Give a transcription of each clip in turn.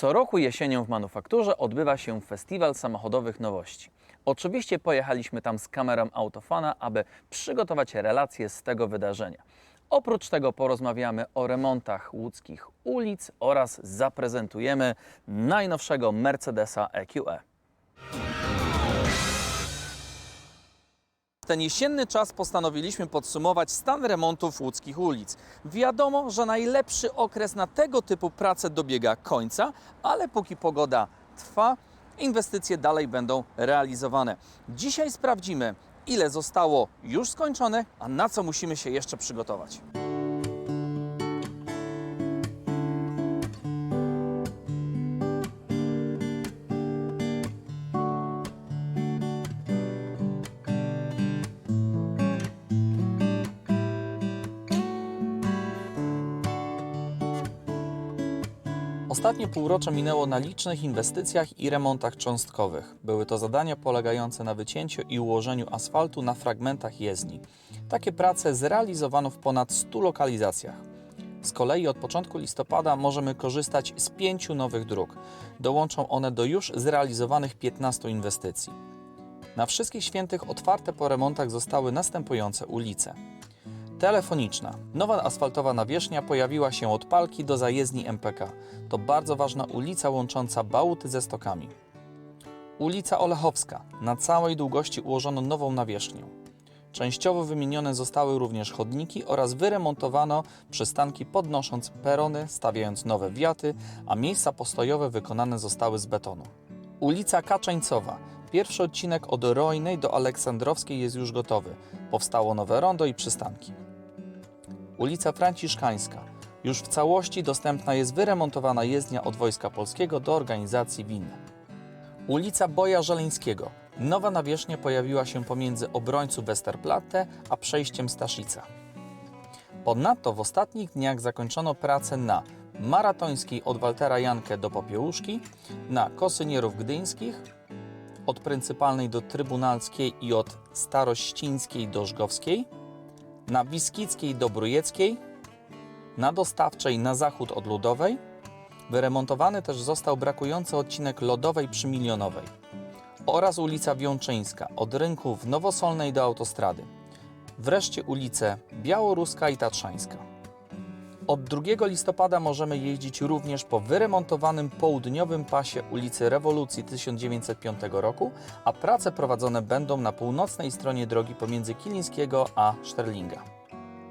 Co roku jesienią w manufakturze odbywa się festiwal samochodowych nowości. Oczywiście pojechaliśmy tam z kamerą Autofana, aby przygotować relacje z tego wydarzenia. Oprócz tego porozmawiamy o remontach łódzkich ulic oraz zaprezentujemy najnowszego Mercedesa EQE. Ten jesienny czas postanowiliśmy podsumować stan remontów łódzkich ulic. Wiadomo, że najlepszy okres na tego typu prace dobiega końca, ale póki pogoda trwa, inwestycje dalej będą realizowane. Dzisiaj sprawdzimy, ile zostało już skończone, a na co musimy się jeszcze przygotować. Ostatnie półrocze minęło na licznych inwestycjach i remontach cząstkowych. Były to zadania polegające na wycięciu i ułożeniu asfaltu na fragmentach jezdni. Takie prace zrealizowano w ponad 100 lokalizacjach. Z kolei od początku listopada możemy korzystać z pięciu nowych dróg. Dołączą one do już zrealizowanych 15 inwestycji. Na wszystkich świętych otwarte po remontach zostały następujące ulice. Telefoniczna. Nowa asfaltowa nawierzchnia pojawiła się od Palki do zajezdni MPK. To bardzo ważna ulica łącząca Bałuty ze Stokami. Ulica Olechowska. Na całej długości ułożono nową nawierzchnię. Częściowo wymienione zostały również chodniki oraz wyremontowano przystanki podnosząc perony, stawiając nowe wiaty, a miejsca postojowe wykonane zostały z betonu. Ulica Kaczeńcowa. Pierwszy odcinek od Rojnej do Aleksandrowskiej jest już gotowy. Powstało nowe rondo i przystanki. Ulica Franciszkańska. Już w całości dostępna jest wyremontowana jezdnia od Wojska Polskiego do organizacji WIN. Ulica Boja Żeleńskiego. Nowa nawierzchnia pojawiła się pomiędzy obrońców Westerplatte a przejściem Staszica. Ponadto w ostatnich dniach zakończono pracę na Maratońskiej od Waltera Jankę do Popiełuszki, na Kosynierów Gdyńskich, od Pryncypalnej do Trybunalskiej i od Starościńskiej do Żgowskiej, na Wiskickiej do Brujeckiej, na Dostawczej na zachód od Ludowej. Wyremontowany też został brakujący odcinek Lodowej przy Milionowej oraz ulica Wiączyńska od rynku w Nowosolnej do autostrady. Wreszcie ulice Białoruska i Tatrzańska. Od 2 listopada możemy jeździć również po wyremontowanym południowym pasie ulicy Rewolucji 1905 roku, a prace prowadzone będą na północnej stronie drogi pomiędzy Kilińskiego a Szterlinga.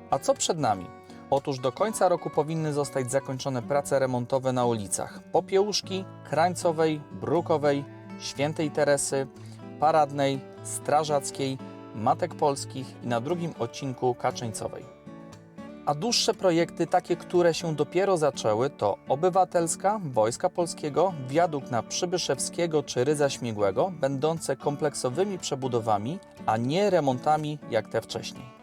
A co przed nami? Otóż do końca roku powinny zostać zakończone prace remontowe na ulicach Popiełuszki, Krańcowej, Brukowej, Świętej Teresy, Paradnej, Strażackiej, Matek Polskich i na drugim odcinku Kaczeńcowej. A dłuższe projekty, takie, które się dopiero zaczęły, to Obywatelska, Wojska Polskiego, wiadukt na Przybyszewskiego czy Rydza Śmigłego, będące kompleksowymi przebudowami, a nie remontami jak te wcześniej.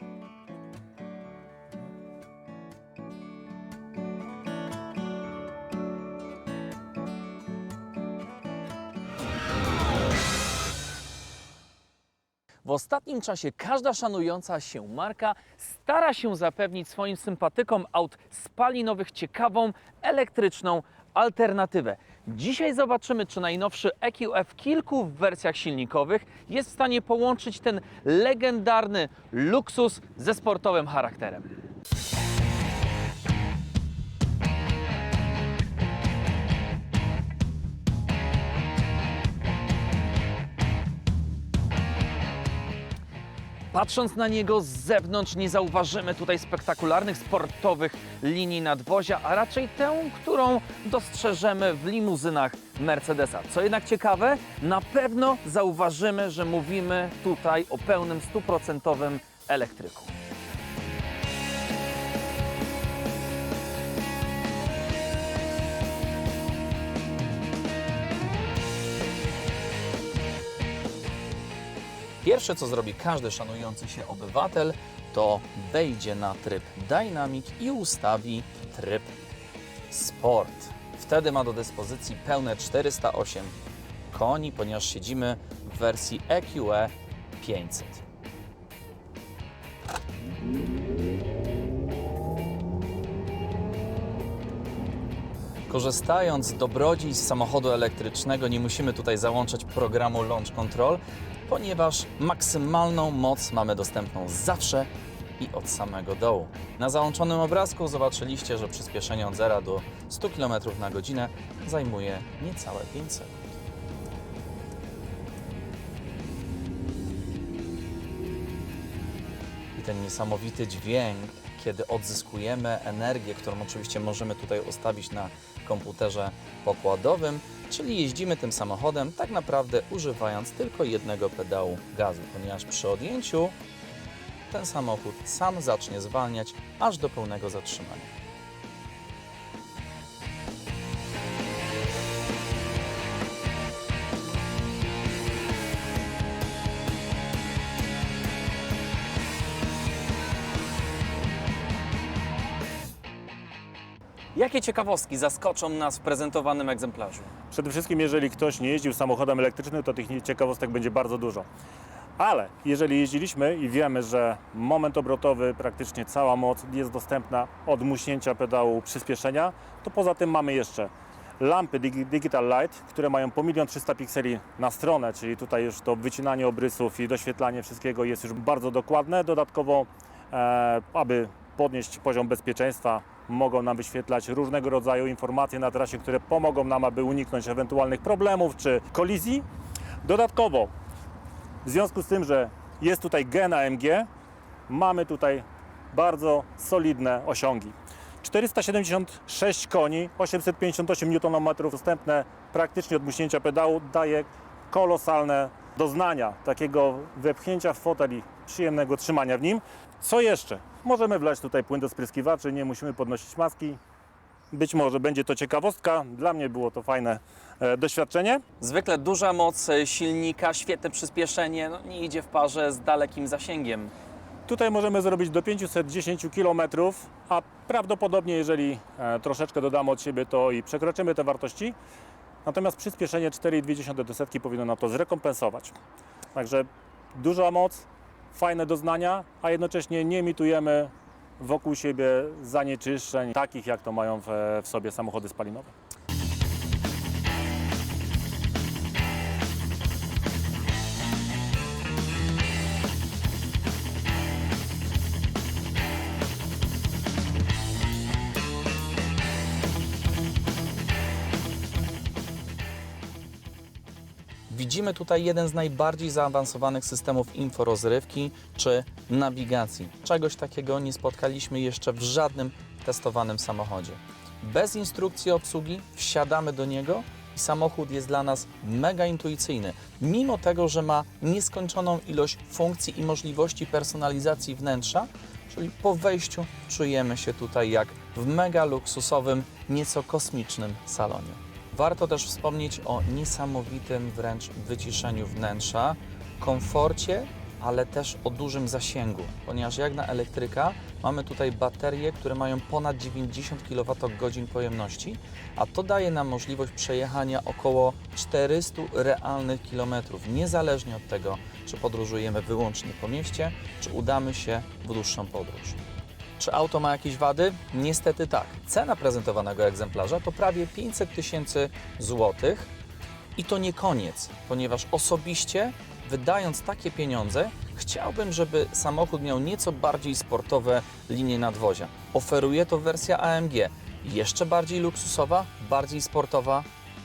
W ostatnim czasie każda szanująca się marka stara się zapewnić swoim sympatykom aut spalinowych ciekawą, elektryczną alternatywę. Dzisiaj zobaczymy, czy najnowszy EQE w kilku wersjach silnikowych jest w stanie połączyć ten legendarny luksus ze sportowym charakterem. Patrząc na niego z zewnątrz nie zauważymy tutaj spektakularnych sportowych linii nadwozia, a raczej tę, którą dostrzeżemy w limuzynach Mercedesa. Co jednak ciekawe, na pewno zauważymy, że mówimy tutaj o pełnym stuprocentowym elektryku. Pierwsze, co zrobi każdy szanujący się obywatel, to wejdzie na tryb Dynamic i ustawi tryb Sport. Wtedy ma do dyspozycji pełne 408 koni, ponieważ siedzimy w wersji EQE 500. Korzystając z dobrodziejstw samochodu elektrycznego, nie musimy tutaj załączać programu Launch Control, ponieważ maksymalną moc mamy dostępną zawsze i od samego dołu. Na załączonym obrazku zobaczyliście, że przyspieszenie od 0 do 100 km na godzinę zajmuje niecałe 5 sekund. I ten niesamowity dźwięk, kiedy odzyskujemy energię, którą oczywiście możemy tutaj ustawić na komputerze pokładowym, czyli jeździmy tym samochodem tak naprawdę używając tylko jednego pedału gazu, ponieważ przy odjęciu ten samochód sam zacznie zwalniać aż do pełnego zatrzymania. Jakie ciekawostki zaskoczą nas w prezentowanym egzemplarzu? Przede wszystkim, jeżeli ktoś nie jeździł samochodem elektrycznym, to tych ciekawostek będzie bardzo dużo. Ale jeżeli jeździliśmy i wiemy, że moment obrotowy, praktycznie cała moc jest dostępna od muśnięcia pedału przyspieszenia, to poza tym mamy jeszcze lampy Digi- Digital Light, które mają po 1 300 pikseli na stronę, czyli tutaj już to wycinanie obrysów i doświetlanie wszystkiego jest już bardzo dokładne. Dodatkowo, e, aby podnieść poziom bezpieczeństwa, mogą nam wyświetlać różnego rodzaju informacje na trasie, które pomogą nam, aby uniknąć ewentualnych problemów czy kolizji. Dodatkowo, w związku z tym, że jest tutaj gen AMG, mamy tutaj bardzo solidne osiągi. 476 koni, 858 Nm dostępne praktycznie od muśnięcia pedału daje kolosalne doznania takiego wepchnięcia w fotel i przyjemnego trzymania w nim. Co jeszcze? Możemy wlać tutaj płyn do spryskiwaczy, nie musimy podnosić maski. Być może będzie to ciekawostka. Dla mnie było to fajne e, doświadczenie. Zwykle duża moc e, silnika, świetne przyspieszenie, no, nie idzie w parze z dalekim zasięgiem. Tutaj możemy zrobić do 510 km, a prawdopodobnie jeżeli e, troszeczkę dodamy od siebie, to i przekroczymy te wartości. Natomiast przyspieszenie 4,2 do setki powinno nam to zrekompensować. Także duża moc, fajne doznania, a jednocześnie nie emitujemy wokół siebie zanieczyszczeń, takich jak to mają w, w sobie samochody spalinowe. Widzimy tutaj jeden z najbardziej zaawansowanych systemów inforozrywki czy nawigacji. Czegoś takiego nie spotkaliśmy jeszcze w żadnym testowanym samochodzie. Bez instrukcji obsługi wsiadamy do niego i samochód jest dla nas mega intuicyjny. Mimo tego, że ma nieskończoną ilość funkcji i możliwości personalizacji wnętrza, czyli po wejściu czujemy się tutaj jak w mega luksusowym, nieco kosmicznym salonie. Warto też wspomnieć o niesamowitym wręcz wyciszeniu wnętrza, komforcie, ale też o dużym zasięgu, ponieważ jak na elektryka mamy tutaj baterie, które mają ponad 90 kWh pojemności, a to daje nam możliwość przejechania około 400 realnych kilometrów, niezależnie od tego, czy podróżujemy wyłącznie po mieście, czy udamy się w dłuższą podróż. Czy auto ma jakieś wady? Niestety tak. Cena prezentowanego egzemplarza to prawie 500 tysięcy złotych i to nie koniec, ponieważ osobiście wydając takie pieniądze, chciałbym, żeby samochód miał nieco bardziej sportowe linie nadwozia. Oferuje to wersja AMG, jeszcze bardziej luksusowa, bardziej sportowa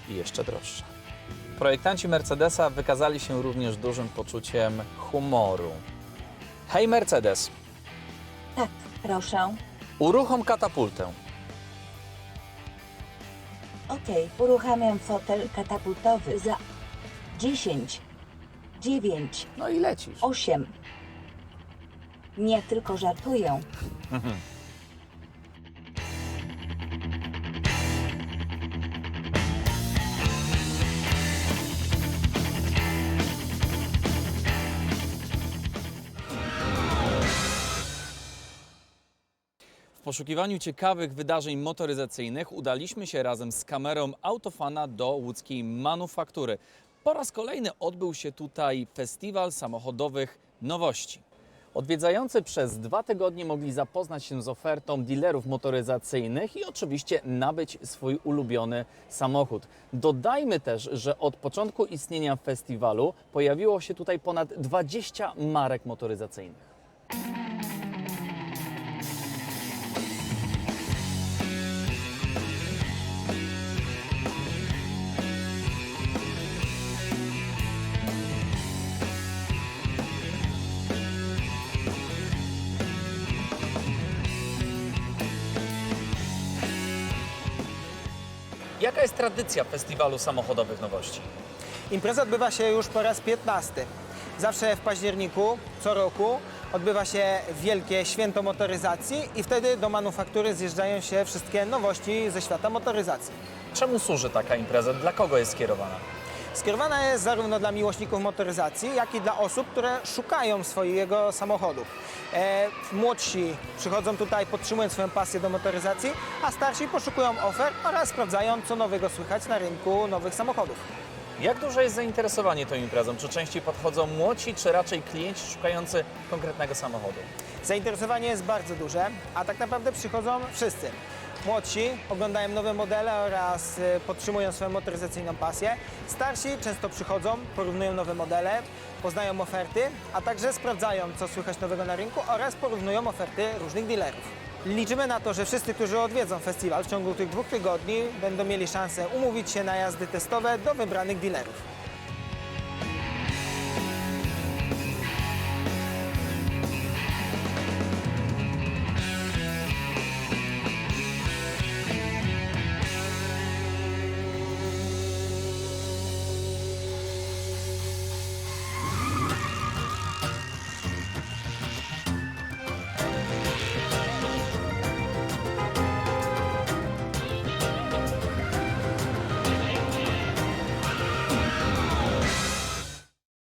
i jeszcze droższa. Projektanci Mercedesa wykazali się również dużym poczuciem humoru. Hej Mercedes, Tak, proszę. uruchom katapultę. Okej, uruchamiam fotel katapultowy za 10, 9, No i lecisz. 8. Nie tylko żartuję. Poszukiwaniu ciekawych wydarzeń motoryzacyjnych udaliśmy się razem z kamerą Autofana do łódzkiej manufaktury. Po raz kolejny odbył się tutaj festiwal samochodowych nowości. Odwiedzający przez dwa tygodnie mogli zapoznać się z ofertą dealerów motoryzacyjnych i oczywiście nabyć swój ulubiony samochód. Dodajmy też, że od początku istnienia festiwalu pojawiło się tutaj ponad 20 marek motoryzacyjnych. Jaka jest tradycja festiwalu samochodowych nowości? Impreza odbywa się już po raz 15. Zawsze w październiku, co roku, odbywa się wielkie święto motoryzacji i wtedy do manufaktury zjeżdżają się wszystkie nowości ze świata motoryzacji. Czemu służy taka impreza? Dla kogo jest skierowana? Skierowana jest zarówno dla miłośników motoryzacji, jak i dla osób, które szukają swojego samochodu. E, młodsi przychodzą tutaj, podtrzymując swoją pasję do motoryzacji, a starsi poszukują ofert oraz sprawdzają, co nowego słychać na rynku nowych samochodów. Jak duże jest zainteresowanie tą imprezą? Czy częściej podchodzą młodzi, czy raczej klienci szukający konkretnego samochodu? Zainteresowanie jest bardzo duże, a tak naprawdę przychodzą wszyscy. Młodsi oglądają nowe modele oraz y, podtrzymują swoją motoryzacyjną pasję. Starsi często przychodzą, porównują nowe modele, poznają oferty, a także sprawdzają, co słychać nowego na rynku oraz porównują oferty różnych dealerów. Liczymy na to, że wszyscy, którzy odwiedzą festiwal w ciągu tych dwóch tygodni, będą mieli szansę umówić się na jazdy testowe do wybranych dealerów.